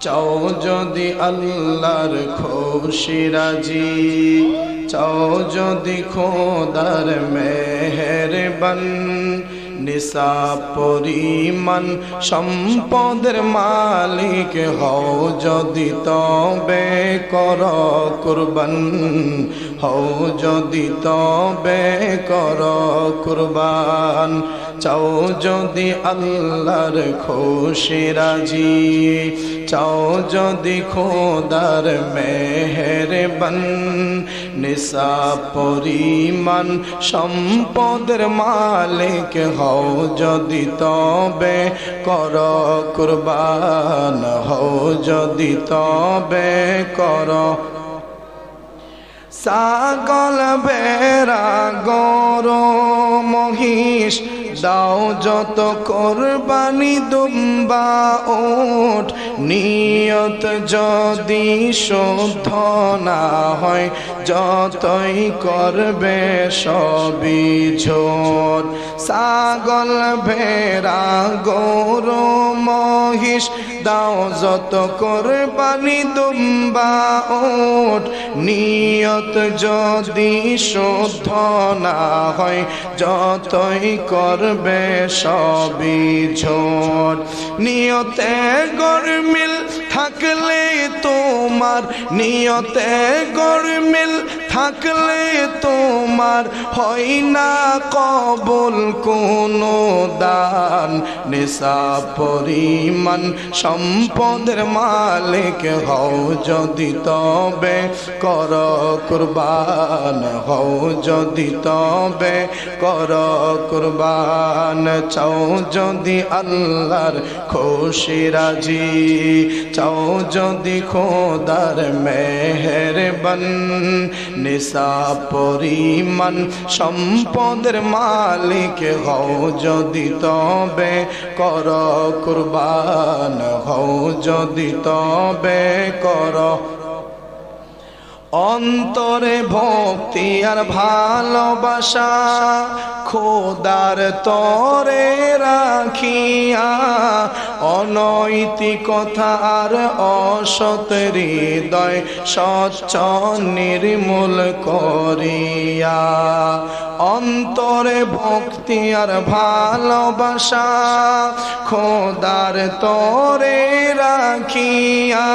চাও যদি আল্লাহর খুশি রাজি চাও যদি খোদার মেহেরবান নিসা পরিমাণ সম্পদের মালিক হও যদি তবে কর কুরবান, হও যদি তবে কর কুরবান। চাও যদি আল্লাহর খুশি রাজি, চাও যদি খোদার মেহেরবান, নিসা পরিমাণ সম্পদের মালিক হও যদি তবে, কর কুরবান হও যদি তবে, কর সাগল বেড়া, গর, মহিষ দাও যত কোরবানি দুম্বা ওঠ। নিয়ত যদি শুদ্ধ না হয়, যতই করবে সবই ঝোট। ছাগল, ভেড়া, গৌর, মহিষ, দাও যত কোরবানি দুম্বা ওঠ। নিয়ত যদি শুদ্ধ না হয়, যতই করবে সবই ঝোট নিয়তে গরমিল থাকলে তোমার, নিয়তে গরমিল থাকলে তোমার। হয় না কবল কোনো দান নেশা পরিমাণ সম্পদের মালিক হও যদি তবে কর কুরবান, হও যদি তবে কর কুরবান, চাও যদি আল্লাহর খুশি রাজি, চাও যদি খোদার মেহেরবান। নিসা পরিমাণ সম্পদের মালিক হও যদি তবে কর, কুরবান হও যদি তবে কর। অন্তরে ভক্তি আর ভালোবাসা খোদার তরে রাখিয়া অনৈতিকতা আর অসত হৃদয় স্বচ্ছ নির্মূল করিয়া। অন্তরে ভক্তি আর ভালোবাসা, খোদার তরে রাখিয়া,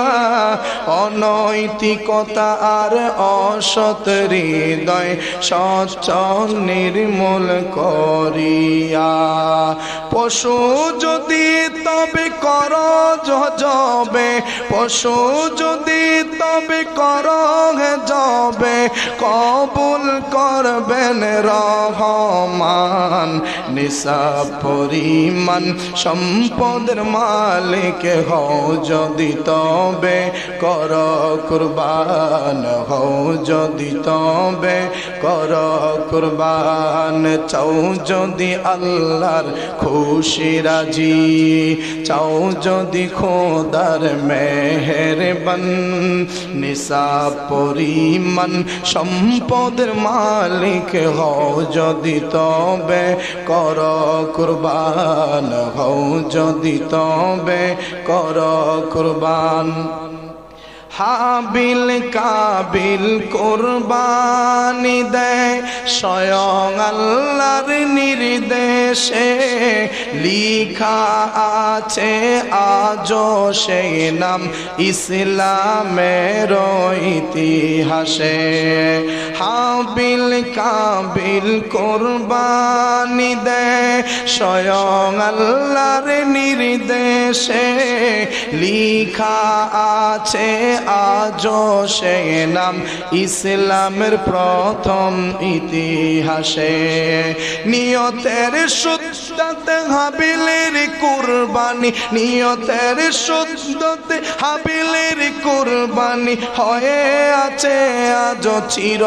অনৈতিকতা আর অসৎ হৃদয় স্বচ্ছ নির্মূল করিয়া। পশু যদি তবে কর যবে পশু যদি তবে কর যাবে কবুল করবেন রহমান নিসা পরিমাণ সম্পদের মালিক হও যদি তবে কর কুরবান, হও যদি তবে কর কুরবান, চাও যদি আল্লাহর খুশি রাজি, চাও যদি খোদার মেহেরবান। নিসা পরিমাণ সম্পদের মালিক হও যদি তবে কর কুরবান হও যদি তবে কর কুরবান। হাবিল কাবিল কোরবানি দেয় স্বয়ং আল্লাহর নির্দেশে লিখা আছে আজ সেই নাম ইসলামের ইতিহাসে। হাবিল কাবিল কোরবানি দেয় স্বয়ং আল্লাহর নির্দেশে। লিখা আছে আজ সে নাম ইসলামের প্রথম ইতিহাসে। নিয়তের শুদ্ধতে হাবিলের কুরবানি, নিয়তের শুদ্ধতে হাবিলের কুরবানি। হয়ে আছে আজ চির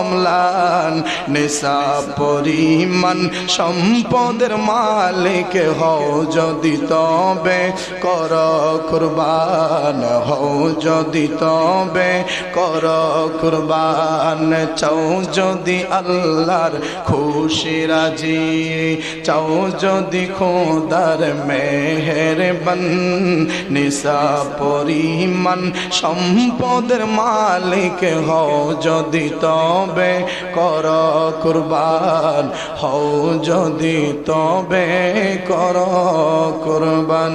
অম্লান নেশা পরিমাণ। সম্পদের মালিক হও যদি তবে, কর কুরবান হও যদি তবে, কর কুরবান চাও যদি আল্লাহর খুশি রাজি, চাও যদি খোদার মেহের বন নিসা পরিমাণ সম্পদের মালিক হও যদি তবে কর কুরবান, হও যদি তবে কর কুরবান।